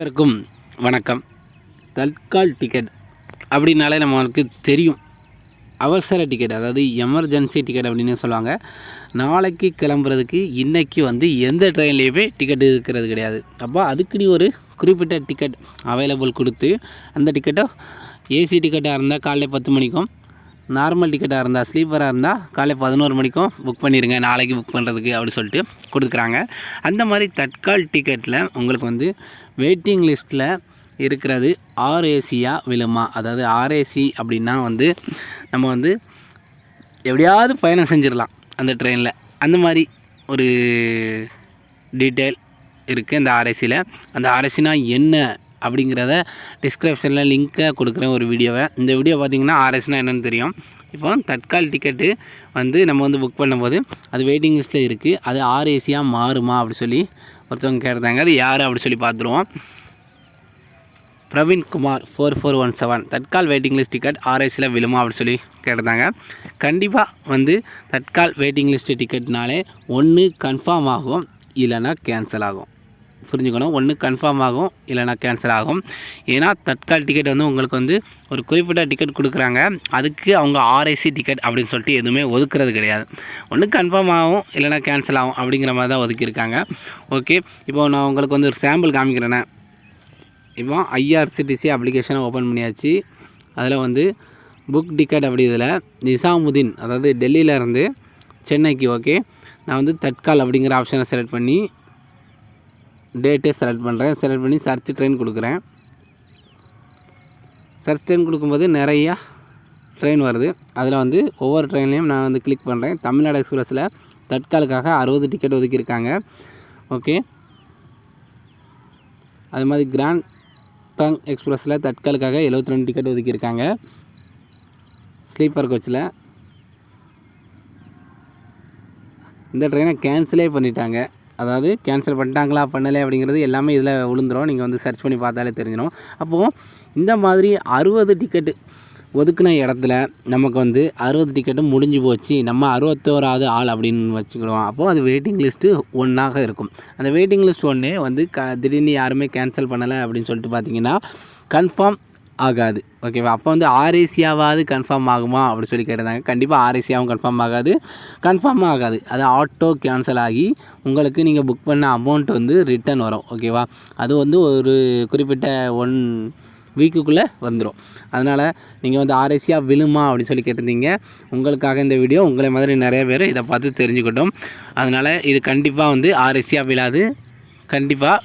அனைவருக்கும் வணக்கம். தற்கால் டிக்கெட் அப்படின்னாலே நம்மளுக்கு தெரியும். அவசர டிக்கெட் அதாவது எமர்ஜென்சி டிக்கெட் அப்படின்னு சொல்லுவாங்க. நாளைக்கு கிளம்புறதுக்கு இன்றைக்கி வந்து எந்த ட்ரெயின்லேயுமே டிக்கெட் இருக்கிறது கிடையாது. அப்போ அதுக்குன்னு ஒரு குறிப்பிட்ட டிக்கெட் அவைலபிள் கொடுத்து அந்த டிக்கெட்டை ஏசி டிக்கெட்டாக இருந்தால் காலைல பத்து மணிக்கும் நார்மல் டிக்கெட்டாக இருந்தால் ஸ்லீப்பராக இருந்தால் காலை பதினோரு மணிக்கும் புக் பண்ணிடுங்க நாளைக்கு புக் பண்ணுறதுக்கு அப்படி சொல்லிட்டு கொடுக்குறாங்க. அந்த மாதிரி தட்கால் டிக்கெட்டில் உங்களுக்கு வந்து வெயிட்டிங் லிஸ்ட்டில் இருக்கிறது ஆர்ஏசியாக விழுமா? அதாவது ஆர்ஏசி அப்படின்னா வந்து நம்ம வந்து எப்படியாவது பயணம் செஞ்சிடலாம் அந்த ட்ரெயினில் அந்த மாதிரி ஒரு டீட்டெயில் இருக்குது அந்த ஆர்ஏசியில் அந்த ஆர்ஏசினா என்ன அப்படிங்கிறத டிஸ்கிரிப்ஷனில் லிங்க்கை கொடுக்குறேன் ஒரு வீடியோவை இந்த வீடியோ பார்த்தீங்கன்னா ஆர்எஸ்னால் என்னென்னு தெரியும். இப்போ தட்கால் டிக்கெட்டு வந்து நம்ம வந்து புக் பண்ணும்போது அது வெயிட்டிங் லிஸ்ட்டில் இருக்குது அது ஆர்ஏசியாக மாறுமா அப்படி சொல்லி ஒருத்தவங்க கேட்டாங்க அது யார் அப்படி சொல்லி பார்த்துருவோம். Praveen Kumar four four one seven Tatkal waiting list ticket ஆர்எஸில் விழுமா அப்படின்னு சொல்லி கேட்டிருந்தாங்க. கண்டிப்பாக வந்து தட்கால் வெயிட்டிங் லிஸ்ட் டிக்கெட்னாலே ஒன்று கன்ஃபார்ம் ஆகும் இல்லைன்னா கேன்சல் ஆகும். புரிஞ்சுக்கணும். ஒன்று கன்ஃபார்ம் ஆகும் இல்லைனா கேன்சல் ஆகும். ஏன்னா தட்கால் டிக்கெட் வந்து உங்களுக்கு வந்து ஒரு குறிப்பிட்ட டிக்கெட் கொடுக்குறாங்க. அதுக்கு அவங்க ஆர்ஐசி டிக்கெட் அப்படின்னு சொல்லிட்டு எதுவுமே ஒதுக்குறது கிடையாது. ஒன்று கன்ஃபார்ம் ஆகும் இல்லைனா கேன்சல் ஆகும் அப்படிங்கிற மாதிரி தான் ஒதுக்கியிருக்காங்க. ஓகே இப்போ நான் உங்களுக்கு வந்து ஒரு சாம்பிள் காமிக்கிறேன்னே இப்போ ஐஆர்சிடிசி அப்ளிகேஷனை ஓப்பன் பண்ணியாச்சு. அதில் வந்து புக் டிக்கெட் அப்படி இதில் நிசாமுதீன் அதாவது டெல்லியிலேருந்து சென்னைக்கு ஓகே நான் வந்து தட்கால் அப்படிங்கிற ஆப்ஷனை செலக்ட் பண்ணி டேட்டே செலக்ட் பண்ணுறேன் செலக்ட் பண்ணி சர்ச் ட்ரெயின் கொடுக்குறேன். சர்ச் ட்ரெயின் கொடுக்கும்போது நிறையா ட்ரெயின் வருது. அதில் வந்து ஒவ்வொரு ட்ரெயின்லேயும் நான் வந்து கிளிக் பண்ணுறேன் தமிழ்நாடு எக்ஸ்பிரஸில் தட்காலுக்காக அறுபது டிக்கெட் ஒதுக்கியிருக்காங்க. ஓகே அது மாதிரி கிராண்ட் டங் எக்ஸ்பிரஸில் தட்காலுக்காக எழுபத்தி ரெண்டு டிக்கெட் ஒதுக்கியிருக்காங்க ஸ்லீப்பர் கோச்சில் இந்த ட்ரெயினை கேன்சலே பண்ணிட்டாங்க. அதாவது கேன்சல் பண்ணிட்டாங்களா பண்ணலை அப்படிங்கிறது எல்லாமே இதில் விழுந்துடும் நீங்கள் வந்து சர்ச் பண்ணி பார்த்தாலே தெரிஞ்சிடும் அப்போது இந்த மாதிரி அறுபது டிக்கெட்டு ஒதுக்குன இடத்துல நமக்கு வந்து அறுபது டிக்கெட்டும் முடிஞ்சு போச்சு. நம்ம அறுபத்தோராவது ஆள் அப்படின்னு வச்சுக்கிடுவோம். அப்போது அது வெயிட்டிங் லிஸ்ட்டு ஒன்றாக இருக்கும். அந்த வெயிட்டிங் லிஸ்ட் ஒன்று வந்து க திடீர்னு யாருமே கேன்சல் பண்ணலை அப்படின்னு சொல்லிட்டு பார்த்தீங்கன்னா கன்ஃபார்ம் ஆகாது. ஓகேவா அப்போ வந்து ஆர்ஏசியாவது கன்ஃபார்ம் ஆகுமா? அப்படின்னு சொல்லி கேட்டிருந்தாங்க. கண்டிப்பாக ஆர்ஏசியாவும் கன்ஃபார்ம் ஆகாது. கன்ஃபார்ம் ஆகாது. அது ஆட்டோ கேன்சல் ஆகி உங்களுக்கு நீங்கள் புக் பண்ண அமௌண்ட் வந்து ரிட்டன் வரும். ஓகேவா அது வந்து ஒரு குறிப்பிட்ட ஒன் வீக்குக்குள்ளே வந்துடும் அதனால் நீங்கள் வந்து ஆர்ஏசியாக விழுமா? அப்படின்னு சொல்லி கேட்டிருந்தீங்க. உங்களுக்காக இந்த வீடியோ உங்களை மாதிரி நிறைய பேர் இதை பார்த்து தெரிஞ்சுக்கிட்டோம். அதனால் இது கண்டிப்பாக வந்து ஆர்ஏசியாக விழாது. கண்டிப்பாக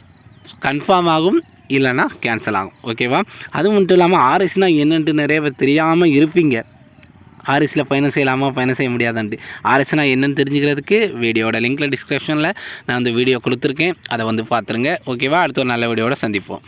கன்ஃபார்ம் ஆகும். இல்லைன்னா கேன்சல் ஆகும். ஓகேவா அது மட்டும் இல்லாமல் ஆர்எஸ்னால் என்னென்ட்டு நிறைய பேர் தெரியாமல் இருப்பீங்க. ஆர்எஸில் பயணம் செய்யலாமா? பயணம் செய்ய முடியாதான்ட்டு. ஆர்எஸ்னால் என்னென்னு தெரிஞ்சுக்கிறதுக்கு வீடியோட லிங்க்கில் டிஸ்கிரிப்ஷனில் நான் அந்த வீடியோ கொடுத்துருக்கேன். அதை வந்து பார்த்துருங்க. ஓகேவா அடுத்த ஒரு நல்ல வீடியோட சந்திப்போம்.